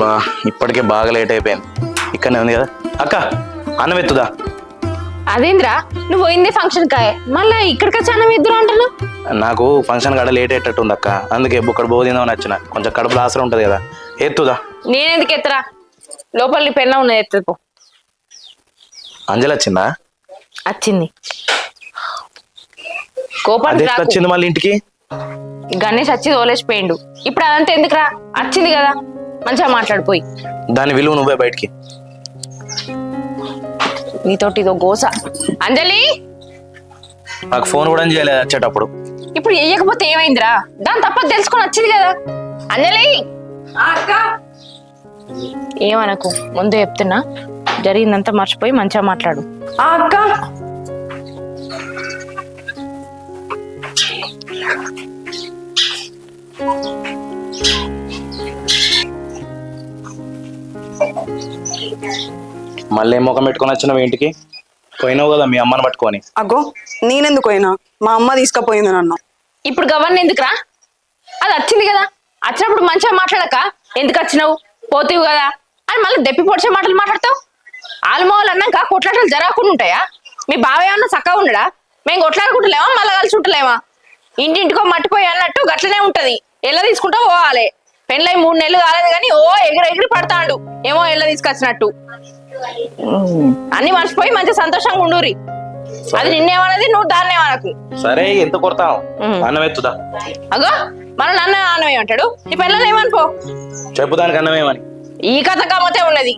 బా ఇప్పటికే బాగా లేట్ అయిపోయింది ఇక్కడనే ఉంది కదా. అక్క అన్నం ఎత్తుదా? అదేంద్రా నువ్వు పోయింది ఫంక్షన్ కాయ. మళ్ళా ఇక్కడికి వచ్చి అన్నం ఇద్దరు అంటున్నావు? నాకు ఫంక్షన్ కాడ లేట్ అయ్యేటట్టు ఉంది అక్క. అందుకే బుక్కడ బోధిందామని వచ్చిన. కొంచెం కడుపులో ఆసరం ఉంటుంది కదా. ఎత్తుదా? నేనెందుకు ఎత్తరా? లోపల నీ పెన్న ఉన్నది ఎత్తది పో. అంజలి వచ్చిందా? వచ్చింది. కోపానికి రాకు. వచ్చింది మళ్ళీ ఇంటికి? గణేష్ వచ్చి తోలేసిపోయిండు. ఇప్పుడు అదంతా ఎందుకురా? వచ్చింది కదా. మంచిగా మాట్లాడిపోయి. దాని విలువ నువ్వే బయటికి. నీతోటి ఇదో గోస. అంజలి! నాకు ఫోన్ కూడా చేయలేదు వచ్చేటప్పుడు. ఇప్పుడు వేయకపోతే ఏమైందిరా? దాని తప్ప తెలుసుకొని వచ్చింది కదా. అంజలి! ఏమనకు? ముందే చెప్తున్నా. జరిగిందంతా మర్చిపోయి మంచిగా మాట్లాడు. ఆ అక్క! మళ్ళీ ఏం ముఖం పెట్టుకొని వచ్చినావు ఇంటికి? పోయినావు కదా మీ అమ్మని పట్టుకొని. అగో నేనెందుకు పోయినా? మా అమ్మ తీసుకుపోయింది నన్ను. ఇప్పుడు గవర్న ఎందుకురా? అది వచ్చింది కదా. వచ్చినప్పుడు మంచిగా మాట్లాడక. ఎందుకు వచ్చినావు? పోతివి కదా. అని మళ్ళీ దెప్పి పొడిచే మాటలు మాట్లాడతావు? ఆల్మోల్ అన్నాక కొట్లాటలు జరగకుండా ఉంటాయా? మీ బావ ఏమన్నా చక్కగా ఉండడా మేము కొట్లాడుకుంటలేమా? మళ్ళీ కలిసి ఉంటలేమా? ఇంటింటికో మట్టిపోయి అన్నట్టు గట్లనే ఉంటది. ఎల్ల తీసుకుంటా పోవాలి? పెళ్ళై మూడు నెలలు కాలేదు కానీ ఓ ఎగిరి ఎగిరి పడతాడు. ఏమో ఎల్ల తీసుకొచ్చినట్టు. అన్ని మర్చిపోయి మంచి సంతోషంగా ఉండురి అది నిన్నేమన్నది నువ్వు దాన్నేమనకు సరే ఎంత కొడతావు. అన్నం ఎత్తుదా? అగో మన నాన్న నాన్న ఏమంటాడు నీ పిల్లలు ఏమనుకో చెప్పు దానికి అన్నమేమని ఈ కథ కామతే ఉన్నది.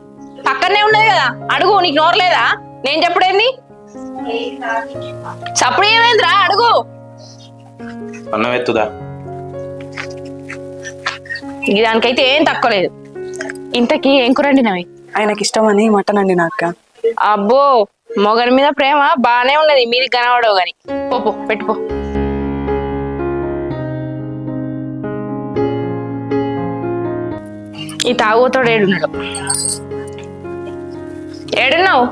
పక్కనే ఉన్నది కదా. అడుగు నీకు నోరు లేదా? నేను చెప్పుడేంది చప్పుడు ఏమైందిరా? అడుగు. అన్నం ఎత్తుదా? దానికైతే ఏం తక్కువ లేదు. ఇంతకీ ఏం కూరండి నవి ఆయనకి ఇష్టమని మటన్ అండి నా అక్క. అబ్బో మొగని మీద ప్రేమ బానే ఉన్నది మీది కనబడవు గాని. పో పో, పెట్టుకో ఈ తాగుతోడు ఏడున్నాడు. ఏడున్నావు?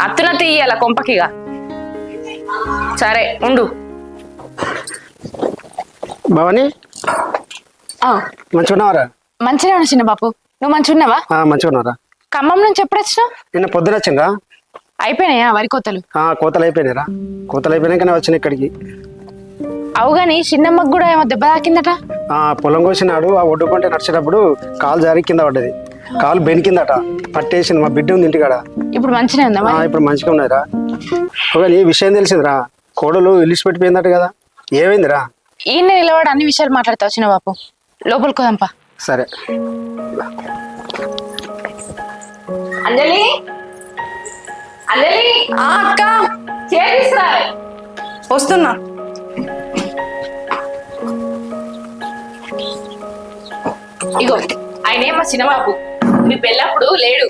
అత్తున తీయాల కొంపకిగా. సరే ఉండు. భవాని? ఆ, మంచిగా ఉన్నా చిన్న బాపు నువ్వు మంచిగా ఉన్నావా ఆ, మంచిగా ఉన్నారా ఖమ్మం నుంచి ఎప్పుడు వచ్చినావు? నిన్న పొద్దున వచ్చిండ్రా అయిపోయినాయా? వరి కోతలు. ఆ, కోతలు అయిపోయినారా కోతలు అయిపోయినాకనే వచ్చిన ఇక్కడికి. అవు గాని చిన్నమ్మకు కూడా ఏమో దెబ్బ తాకిందట. ఆ పొలం కోసినాడు ఆ ఒడ్డుకుంటే నడిచేటప్పుడు కాలు జారి కింద పడ్డది. కాలు బెనికిందట పట్టేసింది మా బిడ్డ ఉంది ఇంటికాడ. ఇప్పుడు మంచిగా ఉందా ఇప్పుడు మంచిగా ఉన్నారా ఒకవేళ ఈ విషయం తెలిసిందిరా? కోడలు ఇల్లు పెట్టిపోయిందట కదా. ఏమైందిరా? ఈయన నిలబడి అన్ని విషయాలు మాట్లాడతావు చిన్న బాపు లోపలికి పోదాంపా సరే. అంజలి? అంజలి? ఆ అక్క. వస్తున్నా. ఇగో ఆయన ఏమో చిన్నబాబు మీ పెళ్ళప్పుడు లేడు.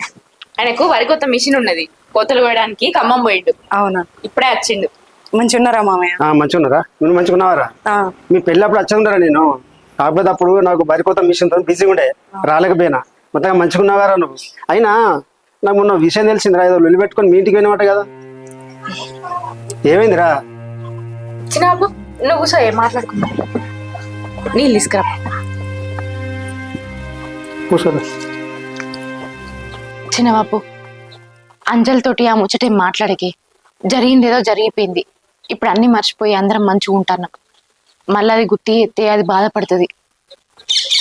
ఆయనకు వరి కొత్త మిషన్ ఉన్నది. కోతలు కోయడానికి ఖమ్మం పోయిండు. అవునా? ఇప్పుడే వచ్చిండు. మంచిగా ఉన్నారా మామయ్య? ఆ, మంచిగా ఉన్నారా నువ్వు మంచిగా ఉన్నావారా ఆ, మీ పెళ్ళి అప్పుడు వచ్చాను నేను? కాకపోతే అప్పుడు నాకు బరికోత మిషన్తో బిజీగా ఉండే. రాలేకపోయినా. మొత్తంగా మంచిగా ఉన్నావారా నువ్వు? అయినా నాకు మొన్న విషయం తెలిసిందిరా ఏదో లొల్లి పెట్టుకొని మీ ఇంటికి పోయినమాట కదా. ఏమైందిరా? చిన్నబాబు నువ్వు కూర్చో ఏం నీళ్ళు తీసుకురా. కూర్చోరా. చిన్నబాబు అంజల్ తోటి ఆ ముచ్చటేం మాట్లాడకి. జరిగింది ఏదో జరిగిపోయింది. ఇప్పుడు అన్ని మర్చిపోయి అందరం మంచిగా ఉంటున్నాం. మళ్ళీ అది గుర్తి ఎత్తే అది బాధపడుతుంది.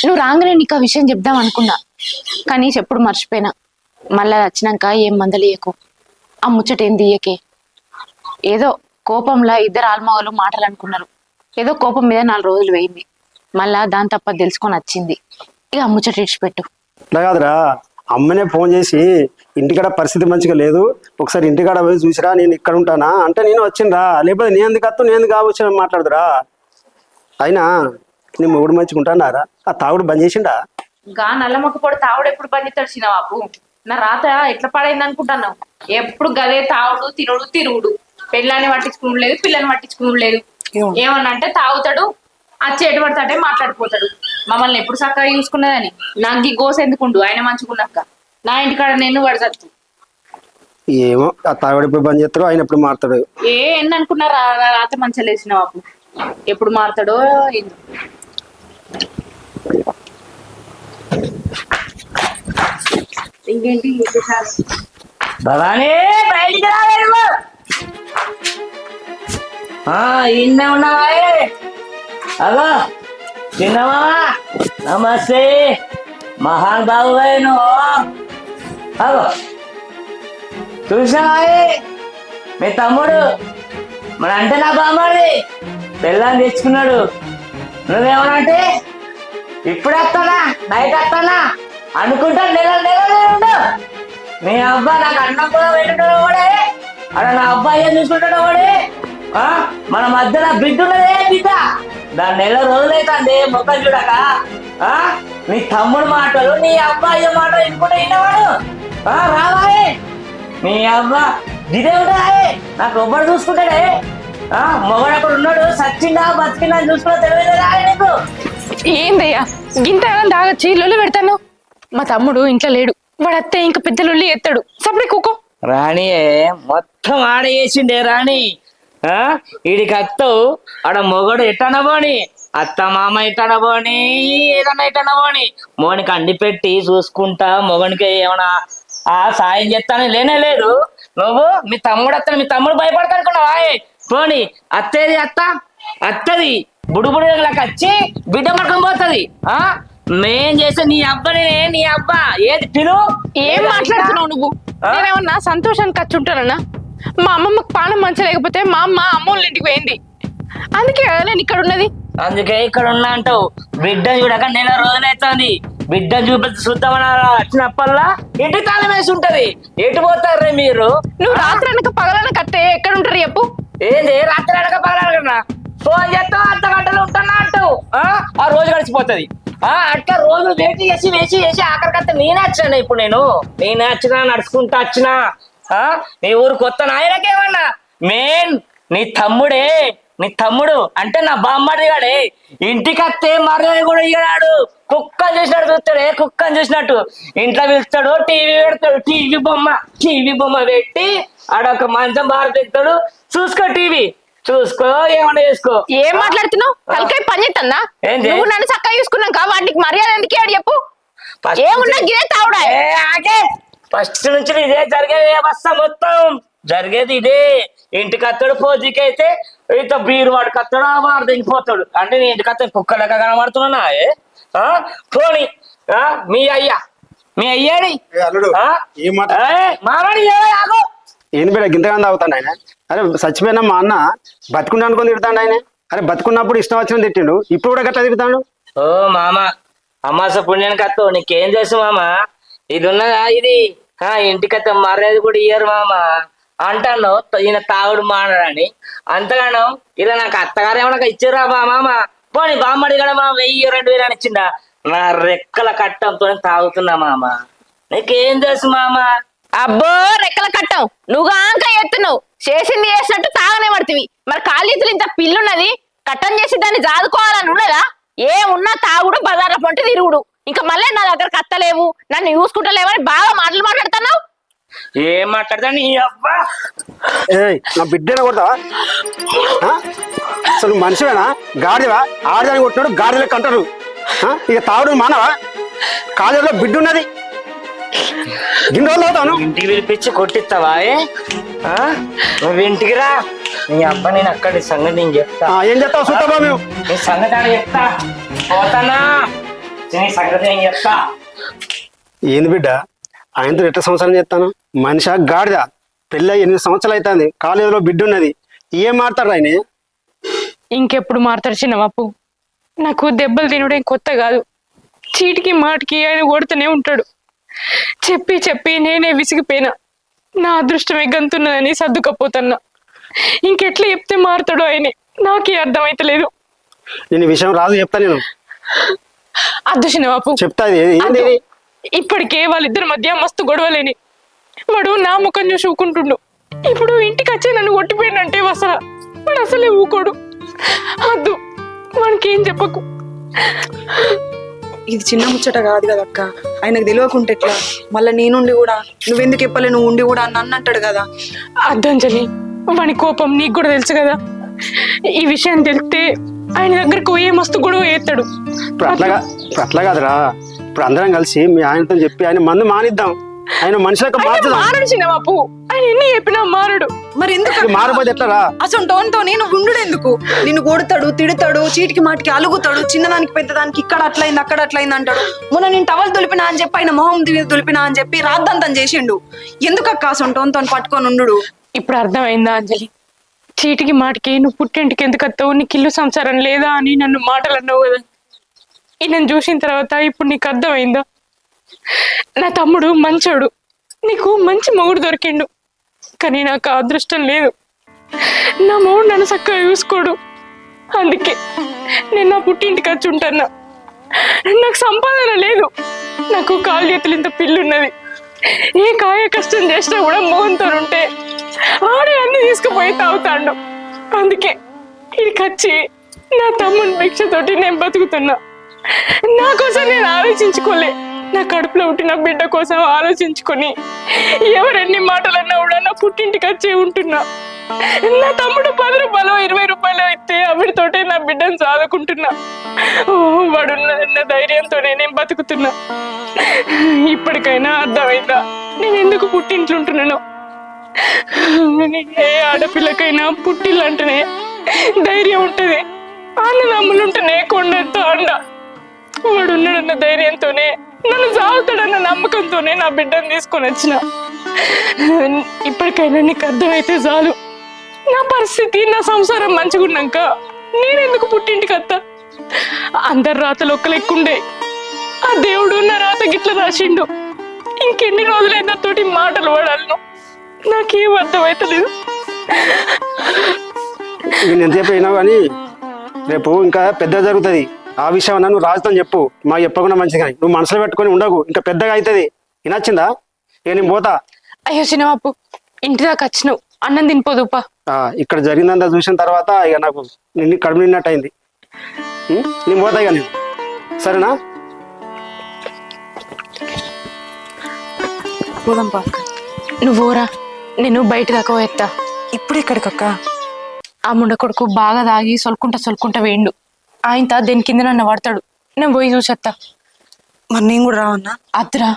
నువ్వు రాగానే నీకు ఆ విషయం చెప్దాం అనుకున్నా. కానీ ఎప్పుడు మర్చిపోయినా. మళ్ళీ అది వచ్చినాక ఏం మందలియకు. ఆ ముచ్చట ఏం తీయకే. ఏదో కోపంలో ఇద్దరు ఆల్మగలు మాటలు అనుకున్నారు ఏదో కోపం మీద నాలుగు రోజులు వేయింది. మళ్ళా దాని తప్ప తెలుసుకొని వచ్చింది. ఇక ముచ్చట ఇడిచిపెట్టు ఇట్లా కాదురా అమ్మనే ఫోన్ చేసి ఇంటికాడ పరిస్థితి మంచిగా లేదు. ఒకసారి ఇంటికాడ పోయి చూసిరా నేను ఇక్కడ ఉంటానా? అంటే నేను వచ్చిండ్రా. లేకపోతే నేను ఎందుకు అత్తు నేను కావచ్చు మాట్లాడుదురా? అయినా నీ మొగుడు మంచిగా ఉంటానారా ఆ తాగుడు బంద్ చేసిండా? గా నల్లమొక్క పొడి తావుడు ఎప్పుడు బంధిస్తాడు చిన్నబాబు? నా రాత ఎట్లా పడైంది అనుకుంటున్నావు? ఎప్పుడు గదే తావుడు తినుడు తిరుగుడు. పెళ్ళాన్ని పట్టించుకుని లేదు పిల్లని పట్టించుకుని లేదు. ఏమో. ఏమన్నా అంటే తాగుతాడు అచ్చి ఎటు పడతాడే మాట్లాడిపోతాడు. మమ్మల్ని ఎప్పుడు చక్కగా చూసుకున్నదని. నాకు ఈ గోస ఎందుకుండు? ఆయన మంచుకున్నాక నా ఇంటికాడ నేను పడచచ్చు ఏమో ఆ తాగుడు ఎప్పుడు బంద్ చేస్తారో ఆయన ఎప్పుడు మారుతాడు. ఏ ఎన్ని అనుకున్నారా? రాత మంచిగా లేచిన బాబు ఎప్పుడు మారుతాడో ఏందో. భవానీ బయటికి రాలేదు ఇన్నే ఉన్నావా అగో చిన్నమా నమస్తే. మహాన్ బాబు నువ్వు అగో. చూసావా మీ తమ్ముడు. మన అంటే నా బామ్మడి పెళ్ళాన్ని తెచ్చుకున్నాడు. నువ్వేమనంటే ఇప్పుడు వస్తానా నైట్ వస్తానా అనుకుంటా నెల నెలలే ఉండు. మీ అబ్బా నాకు అన్నం కూడా పెట్టుకుంటాడు వాడే. అక్కడ నా అబ్బాయి ఏం చూసుకుంటాడు వాడే? మన మధ్యన బిడ్డ ఉన్నదే బిడ్డ. దాని నెల రోజులైతుంది మొక్కలు చూడక. ఆ? నీ తమ్ముడు మాటలు నీ అబ్బాయి మాటలు ఇంకుంటే విన్నవాడు. ఆ, రావాయే. మీ అబ్బా ఇదే ఉంటాయే నాకు ఒబ్బడు చూసుకుంటాడే. మొగడు అక్కడ ఉన్నాడు. సచ్చిందా బతికిందా అని చూసుకున్నా తెలియదు నీకు ఏందయ్యా? గింత దాగచ్చి లొల్లి పెడతాను. మా తమ్ముడు ఇంట్లో లేడు. వాడు అత్తే ఇంకా పెద్ద లొల్లి ఎత్తాడు. సపడే కుకో. రాణి మొత్తం ఆడ వేసిండే రాణి. ఆ ఈడికి అత్తవు ఆడ మొగడు ఎట్టనబోని అత్త మామ ఎట్టనబోని ఏదన్నా ఎట్టనబోని మోనికి అండి పెట్టి చూసుకుంటా మొగనికి ఏమన్నా ఆ సాయం చేస్తానని లేనే లేదు. నువ్వు మీ తమ్ముడు అత్తని మీ తమ్ముడు భయపడతా అనుకున్నావా ఏ? పోని అత్తేది అత్త? అత్తది. బుడుబుడులకు వచ్చి బిడ్డ పట్టుకొని పోతుంది. ఆ? మేం చేస్తే నీ అబ్బని నీ అబ్బా ఏది పిలు? ఏం మాట్లాడుతున్నావు నువ్వు? నేనేమన్నా సంతోషానికి ఖర్చు ఉంటానన్నా మా అమ్మమ్మకి పానం మంచి లేకపోతే మా అమ్మ అమ్మోళ్ళ ఇంటికి పోయింది. అందుకే కదా నేను ఇక్కడ ఉన్నది. అందుకే ఇక్కడ ఉన్నా అంటావు. బిడ్డ చూడక నెల రోజులైతుంది బిడ్డ చూపి చూద్దామని వచ్చినప్పల్లా ఇంటి తాళం వేసి ఉంటది? ఎటు పోతారు మీరు? నువ్వు రాత్రి అనక పగలనక అత్తే ఎక్కడ ఉంటారు చెప్పు. ఏంది? రాత్రి అడగ పగలనకన్నా ఫోన్ చేస్తావు అంత గంటలు ఉంటున్నా అంటావు ఆ? ఆ రోజు గడిచిపోతుంది. ఆ అట్లా రోజు వెయిట్ చేసి వేసి వేసి ఆఖరికత్త నేనే వచ్చినా ఇప్పుడు నేను. నేనే వచ్చినా నడుచుకుంటా వచ్చినా ఆ? నీ ఊరు కొత్త నాయనకేమన్నా? మెయిన్ నీ తమ్ముడే. నీ తమ్ముడు అంటే నా బామ్మడి గాడే. ఇంటికి వస్తే మర్యాద కూడా ఇయ్యడాడు కుక్కని చూసినట్టు చూస్తాడే కుక్కని చూసినట్టు. ఇంట్లో పిలుస్తాడు టీవీ పెడతాడు టీవీ బొమ్మ టీవీ బొమ్మ పెట్టి ఆడొక మంచం బార పెడతాడు. చూసుకో టీవీ. చూసుకో ఏమన్నా చేసుకో. ఏం మాట్లాడుతున్నావు? తలకాయ పని చేస్తుందా? ఏంది? నువ్వు నన్ను చక్కగా చూసుకున్నాక వాటికి మర్యాద ఎందుకే ఆడు చెప్పు? First ఏమున్నా గిరే తావుడా. ఏ ఆగే. ఫస్ట్ నుంచి ఇదే జరిగేది వ్యవస్థ మొత్తం? జరిగేది ఇదే. ఇంటికి అత్తడు పోజీకి అయితే ఇంత బీరు వాడికి అత్తడు ఆ వాడు దిగిపోతాడు. అంటే నీ ఇంటికి అత్త కుక్క లెక్క కనబడుతున్నా ఏ? పోనీ? మీ అయ్యా. మీ అయ్యాడి ఏ? ఏం? ఏ, ఏ ఆగు. ఏంది బిడ్డ గింతగా తాగుతాడు ఆయన? అరే చచ్చిపోయిన మా అన్న బతుకుండా అనుకొని తిడతాడు ఆయన? అరే బతుకున్నప్పుడు ఇష్టం వచ్చిన తిట్టిండు. ఇప్పుడు కూడా గట్లా తిడతాడు ఓ మామ. అమ్మాస పుణ్యానికి అత్త నీకేం తెలుసు మామ? ఇది ఉన్నదా ఇది? ఆ ఇంటికత్త మర్యాద కూడా ఇయ్యరు మామ. అంటాను ఈయన తాగుడు మానడని అంతగానో ఇలా నాకు అత్తగారు ఏమన్నా ఇచ్చారా బా మామ? పోనీ బామ్మడి కూడా మా వెయ్యి రెండు వేలు అని ఇచ్చిందా నా రెక్కల కట్టంతో తాగుతున్నా మామ. నీకేం తెలుసు మామ? అబ్బో రెక్కల కట్టం. నువ్వు ఆంక ఎత్తున్నావు. చేసింది చేసినట్టు తాగనే పడుతుంది. మరి కాళ్ళీతులు ఇంత పిల్లున్నది? కట్టం చేసి దాన్ని జాదుకోవాలని ఉన్నదా? ఏమున్నా తాగుడు బజార్ల పంట తిరుగుడు. ఇంకా మళ్ళీ నా దగ్గర కత్తలేవు నన్ను చూసుకుంటలేవని బాగా మాటలు మాట్లాడుతున్నావు? ఏం మాట్లాడతా నీ అబ్బా! ఏయ్ నా బిడ్డనే కొడతావా? ఆ? అసలు మనిషివేనా? గాడివా ఆడదాన్ని కొట్టినాడు గాడిలకు అంటారు. ఆ? ఇక తాగుడు మానవా? కాలేజీలో బిడ్డ ఉన్నది. గిన్నె రోజులు అవుతాను ఇంటికి పిలిపించి కొట్టిస్తావా ఏ? ఆ? నువ్వు ఇంటికి రా. నీ అబ్బా నేను అక్కడి సంగతి నేను చెప్తా. ఏం చేస్తావు చూస్తావా మేము నీ సంగతి ఆడ చెప్తా. పోతానా? నీ సంగతి నేను చెప్తా. ఏంది బిడ్డ? ఆయనతో ఎట్ట సంవత్సరం చేస్తాను? మనిషి? గాడిద. పెళ్ళి ఎనిమిది సంవత్సరాలు అవుతుంది కాలేజీలో బిడ్డ ఉన్నది. ఏం మాట్లాడు ఆయన? ఇంకెప్పుడు మారుతాడు చిన్నవాపు నాకు దెబ్బలు తినడం కొత్త కాదు. చీటికి మాటికి ఆయన కొడుతూనే ఉంటాడు. చెప్పి చెప్పి నేనే విసిగిపోయినా. నా అదృష్టమే గంతున్నదని సర్దుకపోతున్నా. ఇంకెట్లా చెప్తే మారుతాడో ఆయనే. నాకే అర్థమైతలేదు. నేను ఈ విషయం రాదు చెప్తా నేను. అద్దు చిన్నవాపు చెప్తా ఇది. ఏంది ఇది? ఇప్పటికే వాళ్ళిద్దరి మధ్య మస్తు గొడవలేని. వాడు నా ముఖం చూసి ఊకుంటుండు. ఇప్పుడు ఇంటికి వచ్చి నన్ను కొట్టిపోయినంటే అసలు వాడు అసలే ఊకోడు. అద్దు వానికి ఏం చెప్పకు. ఇది చిన్న ముచ్చట కాదు కదా అక్క. ఆయనకు తెలియకుంటే ఎట్లా? మళ్ళీ నేనుండి కూడా. నువ్వెందుకు చెప్పలే? నువ్వు ఉండి కూడా అని నన్ను అంటాడు కదా. అద్దంజలి వాని కోపం నీకు కూడా తెలుసు కదా? ఈ విషయం తెలిస్తే ఆయన దగ్గరకు పోయే మస్తు గొడవ ఎత్తాడు అట్లా కాదురా. ఇప్పుడు అందరం కలిసి మీ ఆయనతో చెప్పి ఆయన మందు మానిద్దాం. ఆయన మనుషులకు మార్చుదాం మారడు ఆయన ఎన్ని చెప్పినా మారడు. మరి ఎందుకు ఎట్లరా? అసలు టోన్తో నేను ఉండు ఎందుకు? నిన్ను కొడతాడు తిడతాడు చీటికి మాటికి అలుగుతాడు చిన్నదానికి పెద్దదానికి ఇక్కడ అట్లయింది అక్కడ అట్లయింది అంటాడు. మొన్న నేను టవల్ దులిపినా అని చెప్పి ఆయన మొహం ది- దులిపినా అని చెప్పి రాద్దంతం చేసిండు. ఎందుకు అక్క అసలు టోన్తో పట్టుకొని ఉండు ఇప్పుడు అర్థమైందా అంజలి? చీటికి మాటికి నువ్వు పుట్టింటికి ఎందుకు వస్తావు నీకు ఇల్లు సంసారం లేదా అని నన్ను మాటలు అన్నావు కదా. ఈయనను చూసిన తర్వాత ఇప్పుడు నీకు అర్థమైందా? నా తమ్ముడు మంచోడు. నీకు మంచి మొగుడు దొరికిండు. కానీ నాకు అదృష్టం లేదు. నా మొగుడు నన్ను చక్కగా చూసుకోడు. అందుకే నేను నా పుట్టింటికి వచ్చి ఉంటాను? నాకు సంపాదన లేదు. నాకు కాలు చేతులు ఇంత పిల్లున్నది. ఏ కాయ కష్టం చేసినా కూడా మోహన్తో ఉంటే ఆడే అన్ని తీసుకుపోయి తాగుతాడు. అందుకే ఇక్కడికి వచ్చి నా తమ్ముని భిక్షతోటి నేను బతుకుతున్నా. నా కోసం నేను ఆలోచించుకోలే. నా కడుపులో పుట్టిన బిడ్డ కోసం ఆలోచించుకొని ఎవరెన్ని మాటలన్నా కూడా నా పుట్టింటికి వచ్చి ఉంటున్నా. నా తమ్ముడు పది రూపాయలు ఇరవై రూపాయలు అయితే అవిడితోటే నా బిడ్డను సాదుకుంటున్నా. ఓ వాడున్న ధైర్యంతో నేను బతుకుతున్నా. ఇప్పటికైనా అర్థమైందా? నేను ఎందుకు పుట్టింట్లో ఉంటున్నాను ఏ ఆడపిల్లకైనా పుట్టిల్లంటేనే ధైర్యం ఉంటుంది. అన్నదమ్ములుంటేనే కొండంతో అండ. వాడు ఉన్నాడన్న ధైర్యంతోనే నన్ను సాగుతాడన్న నమ్మకంతోనే నా బిడ్డను తీసుకొని వచ్చిన. ఇప్పటికైనా నీకు అర్థమైతే చాలు. నా పరిస్థితి నా సంసారం మంచిగున్నాక నేనెందుకు పుట్టింటికి అత్త? అందరు రాతలు ఒక్కలెక్కుండే ఆ దేవుడు నా రాత గిట్ల రాసిండు. ఇంకెన్ని రోజులైనా తోటి మాటలు పడాలను నాకేం అర్థమవుతలేదు నేను ఎంతసేపు అయినా కానీ రేపు ఇంకా పెద్ద జరుగుతుంది. ఆ విషయం అన్నా నువ్వు రాజుతో చెప్పు. మాకు చెప్పకుండా మంచిది కానీ. నువ్వు మనసులో పెట్టుకొని ఉండకు. ఇంకా పెద్దగా అవుతుంది వినొచ్చిందా? ఇక నేను పోతా. అయ్యో చిన్నబాపు ఇంటి దాకా వచ్చినావు. అన్నం తినిపోదుపా ఆ, ఇక్కడ జరిగిందంతా చూసిన తర్వాత ఇక నాకు నిన్ను కడుపు నిన్నట్టు అయింది ఉం? నేను పోతా ఇక నేను. సరేనా? పోదాం పా. అక్క నువ్వురా నేను బయట దాకా పోయేత్తా. ఇప్పుడు ఎక్కడికక్క ఆ ముండ కొడుకు బాగా దాగి సొలుకుంటా సొలుకుంటా వేయండు. ఆయన దేని కింద నన్ను పడతాడు నేను పోయి చూసేత్తా మరి నేను కూడా రావన్నా? అద్దురా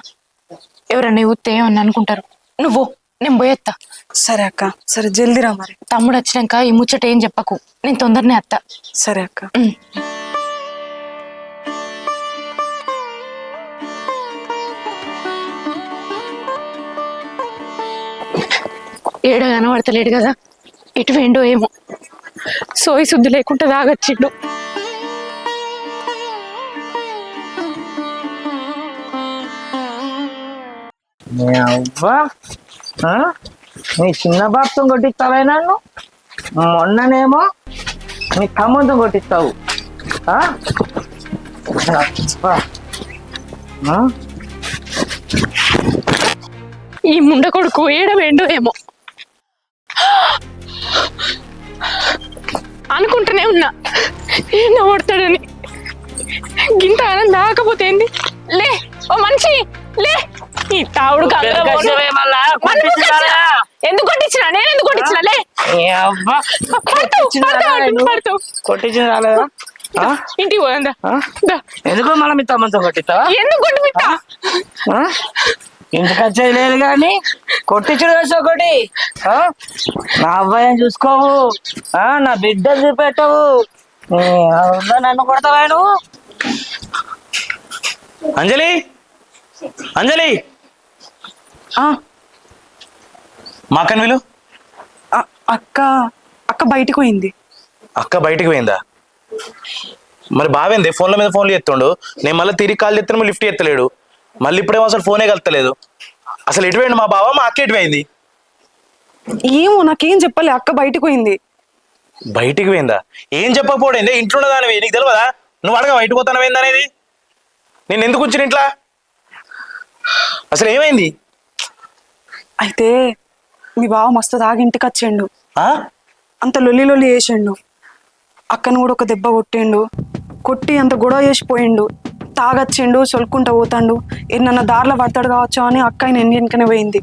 ఎవరన్నా ఊతే ఏమన్నా అనుకుంటారు. నువ్వు నేను పోయేత్తా సరే అక్క సరే జల్దీ రా మరి. తమ్ముడు వచ్చినాక ఈ ముచ్చట ఏం చెప్పకు. నేను తొందరనే అత్తా సరే అక్క. ఏడ కనబడతలేడు కదా? ఇటు వేండో ఏమో. సోయి శుద్ధి లేకుండా తాగొచ్చిండు నీ అవ్వ? ఆ? నీ చిన్న బాబుతో కొట్టిస్తావే నన్ను? మొన్ననేమో నీ తమ్ముతో కొట్టిస్తావు. ఈ ముండ కొడుకు ఏడవేండో ఏమో. అనుకుంటూనే ఉన్నా. ఏమో కొడతాడని గింత ఆనందం దాకపోతే ఏంది? లే ఓ మనిషి లే. ఈ తావుడు మన ఎందుకు? కొట్టించినా? నేను ఎందుకు కొట్టించిన లే. నీ అవ్వ. పడతావు, కొట్టించినారా పడతావు, నేను? పడతావు. కొట్టించిన రాలేదా? ఇంటికి పోదా? ఎందుకు మళ్ళీ మీ తమ్ముతో కొట్టిస్తావా? ఎందుకు కొట్టిపిస్తా? ఇంటికి వచ్చేది లేదు కానీ కొట్టించుడు వేసి ఒకటి. ఆ? నా అబ్బాయిని చూసుకోవు. ఆ? నా బిడ్డ చూపెట్టవు. నన్ను కొడతావా నువ్వు? అంజలి? అంజలి? మా అక్కని విలు? అక్క అక్క బయటికి పోయింది. అక్క బయటికి పోయిందా? మరి బావేంది? ఫోన్ల మీద ఫోన్లు ఎత్తుండు నేను మళ్ళీ తిరిగి కాల్ చేస్తే లిఫ్ట్ ఎత్తలేడు మళ్ళీ ఇప్పుడేమో అసలు ఫోనే కలుతలేదు అసలు ఎటు పోయిండు మా బావ? మా అక్క ఎటు పోయింది? ఏమో నాకేం చెప్పలే. అక్క బయటికి పోయింది. బయటికి పోయిందా? ఏం చెప్పకపోయింది? ఇంట్లో ఉన్నదానివి నీకు తెలియదా నువ్వు అడగ బయట పోతాను అనేది నేను ఎందుకు వచ్చిన ఇంట్లో? అసలు ఏమైంది? అయితే మీ బావ మస్తు తాగి ఇంటికి వచ్చిండు అంత లొల్లి లొల్లి చేసిండు. అక్కను కూడా ఒక దెబ్బ కొట్టిండు. కొట్టి అంత గొడవ చేసిపోయిండు తాగొచ్చిండు సొలుకుంటా పోతాండు. ఎన్న దారిలో పడతాడు కావచ్చు అని అక్క ఆయన ఎన్నికనే పోయింది.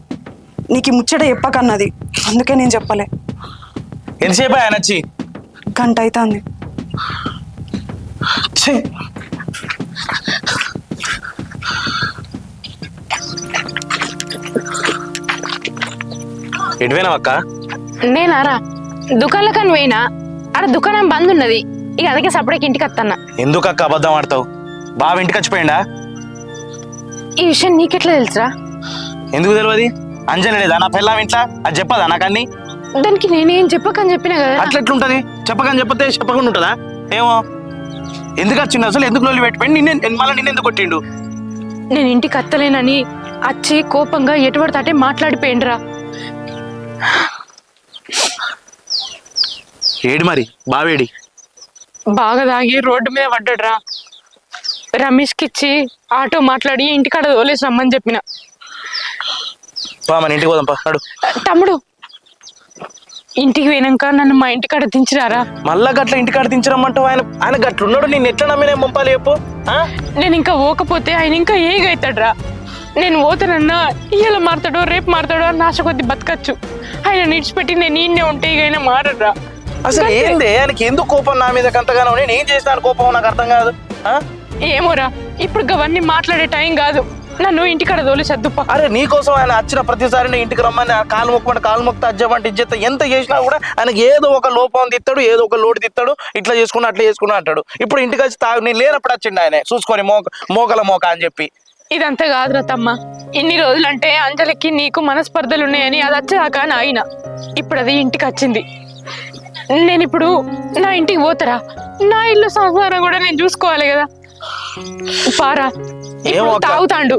నీకు ముచ్చట చెప్పకన్నది. అందుకే నేను చెప్పలే. ఎంతసేపు ఆయన వచ్చి గంట అవుతుంది ఛీ! ఎటువైనావు అక్క నేనారా దుకాణంలో కానీ పోయినా? ఆడ దుకాణం బంద్ ఉన్నది. ఇక అందుకే సపరేట్ ఇంటికి వస్తానా ఎందుకు అక్క అబద్ధం ఆడతావు? బావ ఇంటికి వచ్చిపోయిండా? ఈ విషయం నీకెట్లా తెలుసురా? ఎందుకు తెలియదు అంజలి లేదా? నా పిల్లం ఇంట్లో? అది చెప్పదా నాకు అన్ని దానికి నేనేం చెప్పకని చెప్పినా కదా. అట్లా ఎట్లుంటది చెప్పకని చెప్పతే చెప్పకుండా ఉంటుందా? ఏమో. ఎందుకు వచ్చిండు అసలు? ఎందుకు నోళ్ళు పెట్టిపోయింది నిన్నే మళ్ళీ నిన్న ఎందుకు కొట్టిండు? నేను ఇంటికి అత్తలేనని వచ్చి కోపంగా ఎటువంటి అటే మాట్లాడిపోయిండ్రా. ఏడి మరి? బావేడి. బాగా తాగి రోడ్డు మీద పడ్డాడురా. రమేష్కి ఇచ్చి ఆటో మాట్లాడి ఇంటికాడ తోలేసి రమ్మని చెప్పిన. పా మన ఇంటికి పోదాం పా నడు. తమ్ముడు ఇంటికి పోయినాక నన్ను మా ఇంటికాడ దించిరారా మళ్ళా గట్ల ఇంటికాడ దించరమ్మంటావు? ఆయన ఆయన గట్లున్నాడు నేను ఎట్లా నమ్మినే పంపాలి చెప్పు ఆ? నేను ఇంకా పోకపోతే ఆయన ఇంకా ఏగైతాడ్రా. నేను పోతానన్నా ఇయ్యాల మారుతాడో రేపు మారుతాడో అని ఆశ కొద్ది బతకచ్చు. ఆయన నిడిచిపెట్టి నేను ఈయనే ఉంటే ఇక మారడ్రా. అసలు ఏంది? ఆయనకి ఎందుకు కోపం నా మీద అంతగానో నేను ఏం చేసినాను కోపం నాకు అర్థం కాదు. ఆ? ఏమోరా ఇప్పుడు అవన్నీ మాట్లాడే టైం కాదు. నన్ను ఇంటికాడ తోలేసద్దుపా. అరే నీకోసం ఆయన వచ్చిన ప్రతిసారి నేను ఇంటికి రమ్మని ఆ కాలు మొక్కమంటే కాలు మొక్త అజ్జమంటే ఇజ్జత ఎంత చేసినా కూడా ఆయనకి ఏదో ఒక లోపం తిత్తాడు ఏదో ఒక లోటు తిత్తాడు. ఇట్లా చేసుకున్నా అట్లా చేసుకున్నా అంటాడు. ఇప్పుడు ఇంటికి వచ్చి తాగు నేను లేనప్పుడు వచ్చిండు ఆయన. చూసుకొని మోక మోకల మోక అని చెప్పి. ఇదంతా కాదురా తమ్మ. ఇన్ని రోజులంటే అంజలికి నీకు మనస్పర్ధలు ఉన్నాయని అది వచ్చాక నా ఆయన ఇప్పుడు అది ఇంటికి వచ్చింది. నేను ఇప్పుడు నా ఇంటికి పోతారా? నా ఇల్లు సంసారం కూడా నేను చూసుకోవాలి కదా. పారా ఇప్పుడు అక్క. తాగుతాండు.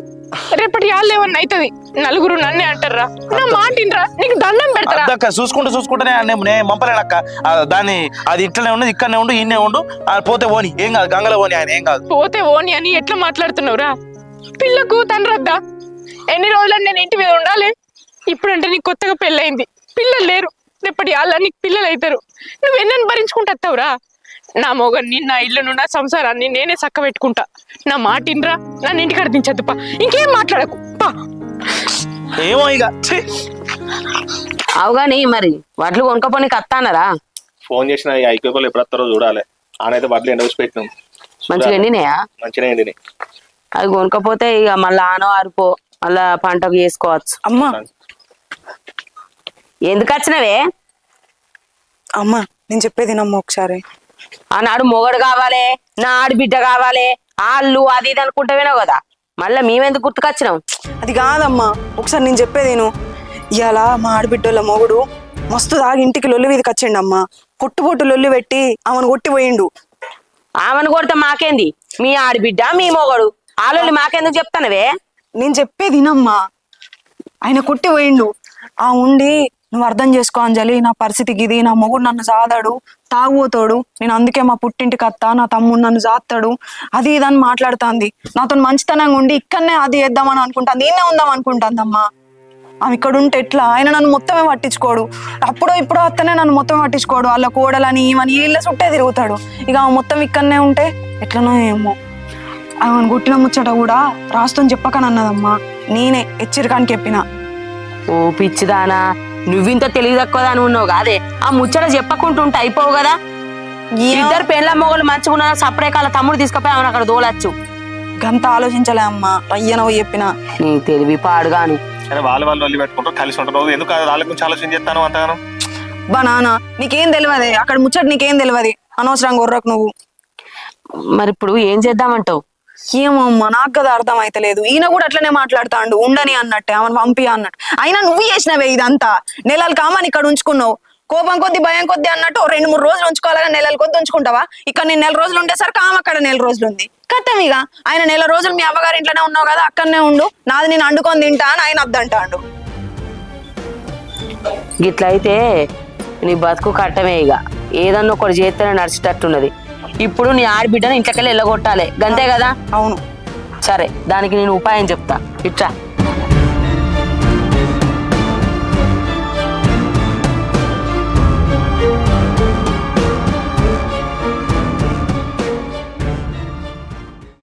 రేపటి వాళ్ళు ఏమన్నా అవుతుంది నలుగురు నన్నే అంటారా? నా మాటినరా నీకు దండం పెడతారా? అద్దక్క చూసుకుంటూ చూసుకుంటూనే నేను పంపలేనక్క ఆ, దాన్ని అది ఇట్లనే ఉండదు ఇక్కడనే ఉండు ఈయనే ఉండు పోతే పోని. ఏం కాదు గంగలో పోని ఆయన ఏం కాదు. పోతే ఓని అని ఎట్లా మాట్లాడుతున్నావురా? పిల్లకు తండ్రి వద్దా ఎన్ని రోజులని నేను ఇంటి మీద ఉండాలి? ఇప్పుడంటే నీకు కొత్తగా పెళ్ళయింది. పిల్లలు లేరు. రేపటి వాళ్ళ నీకు పిల్లలు అవుతారు నువ్వు ఎన్నని భరించుకుంటావురా నా మొగన్ని నా ఇల్లును నా సంసారాన్ని నేనే చక్క పెట్టుకుంటా నా మాటిన్రా నన్ను ఇంటికాడ దించద్దుపా. ఇంకేం మాట్లాడకు పా. ఏమో ఇక. అవుగాని మరి వడ్లు కొనుక్కపోనికి అత్తానరా ఫోన్ చేసిన ఈ ఐక్యోలు ఎప్పుడు వస్తారో చూడాలి. ఆనైతే బట్టలు ఎండవేసి పెట్టినాం. మంచిగా ఎండినాయా? మంచిగా ఏంటి అవి కొనుక్కపోతే ఇక మళ్ళా ఆనో ఆరిపో మళ్ళా పంటకు చేసుకోవచ్చు. అమ్మా. ఎందుకు వచ్చినవే? అమ్మా నేను చెప్పేది నమ్మ ఒకసారి. ఆనాడు మొగడు కావాలి నా ఆడబిడ్డ కావాలి ఆళ్ళు అది ఇది అనుకుంటావేనో కదా. మళ్ళీ మేమెందుకు గుర్తుకొచ్చినాం? అది కాదమ్మా ఒకసారి నేను చెప్పేది నేను ఇవాళ మా ఆడబిడ్డోళ్ళ మొగుడు మస్తు దాగి ఇంటికి లొల్లి వీధికి వచ్చిండమ్మా. పొట్టు పొట్టు లొల్లి పెట్టి ఆమెను కొట్టి పోయిండు ఆమెను కొడితే మాకేంది? మీ ఆడబిడ్డ మీ మొగడు. ఆలోళ్ళు మాకెందుకు చెప్తానవే? నేను చెప్పేది వినమ్మా. ఆయన కొట్టి పోయిండు ఆ ఉండి నువ్వు అర్థం చేసుకో అంజలి నా పరిస్థితికి ఇది నా మొగుడు నన్ను సాదాడు తాగుపోతాడు నేను అందుకే మా పుట్టింటికి అత్త నా తమ్ముడు నన్ను సాత్తాడు అది ఇది అని మాట్లాడుతాంది. నాతో మంచితనంగా ఉండి ఇక్కడనే అది వేద్దామని అనుకుంటాను నేనే ఉందాం అనుకుంటాందమ్మా. ఆమె ఇక్కడ ఉంటే ఎట్లా? ఆయన నన్ను మొత్తమే పట్టించుకోడు. అప్పుడో ఇప్పుడో అత్తనే నన్ను మొత్తం పట్టించుకోడు. వాళ్ళ కోడలని ఈమెని వీళ్ళ చుట్టే తిరుగుతాడు. ఇక ఆమె మొత్తం ఇక్కడనే ఉంటే ఎట్లనో ఏమో. ఆమెను గుట్టిన ముచ్చట కూడా రాస్తోని చెప్పకనన్నదమ్మా. నేనే హెచ్చరికానికి చెప్పిన. ఓ పిచ్చిదానా. నువ్వింత తెలివి తక్కువదాని ఉన్నావు కాదే. ఆ ముచ్చట చెప్పకుంటుంటే అయిపోవు కదా. ఇద్దరు పెళ్ళ మొగలు మంచుకున్న సపరే కాల తమ్ముడు తీసుకుపోయి ఆమెను అక్కడ దోలచ్చు. గంత ఆలోచించలే అమ్మా అయ్యనో చెప్పిన. నీ తెలివి పాడుగాను సరే వాళ్ళు వాళ్ళు వల్లి పెట్టుకుంటారు కలిసి ఉంటారు ఎందుకు అది వాళ్ళ గురించి ఆలోచన చేస్తాను అంతగానం? బా నాన్న నీకేం తెలియదే? అక్కడ ముచ్చట నీకేం తెలియదు? అనవసరంగా గొర్రకు నువ్వు. మరి ఇప్పుడు ఏం చేద్దామంటావు? ఏమో నాకు కదా అర్థం అయితలేదు ఈయన కూడా అట్లనే మాట్లాడుతాండు. ఉండని అన్నట్టే ఆమెను పంపి అన్నట్టు. అయినా నువ్వు చేసినవే ఇదంతా. నెలలు కామని ఇక్కడ ఉంచుకున్నావు. కోపం కొద్ది భయం కొద్ది అన్నట్టు రెండు మూడు రోజులు ఉంచుకోవాలని నెలల కొద్ది ఉంచుకుంటావా? ఇక్కడ నేను నెల రోజులు ఉండేసరికి ఆమె అక్కడ నెల రోజులు ఉంది. కథం ఇక. ఆయన నెల రోజులు మీ అవ్వగారి ఇంట్లోనే ఉన్నావు కదా అక్కడనే ఉండు. నాది నేను అండుకొని తింటా అని ఆయన అద్దంటాడు గిట్లయితే నీ బతుకు కట్టమే ఇక. ఏదన్నా ఒకటి చేస్తేనే నడిచేటట్టున్నది ఇప్పుడు నీ ఆడబిడ్డను ఇంట్లోకెళ్ళి వెళ్ళగొట్టాలి గంతే కదా? అవును. సరే దానికి నేను ఉపాయం చెప్తా. ఇట్రా.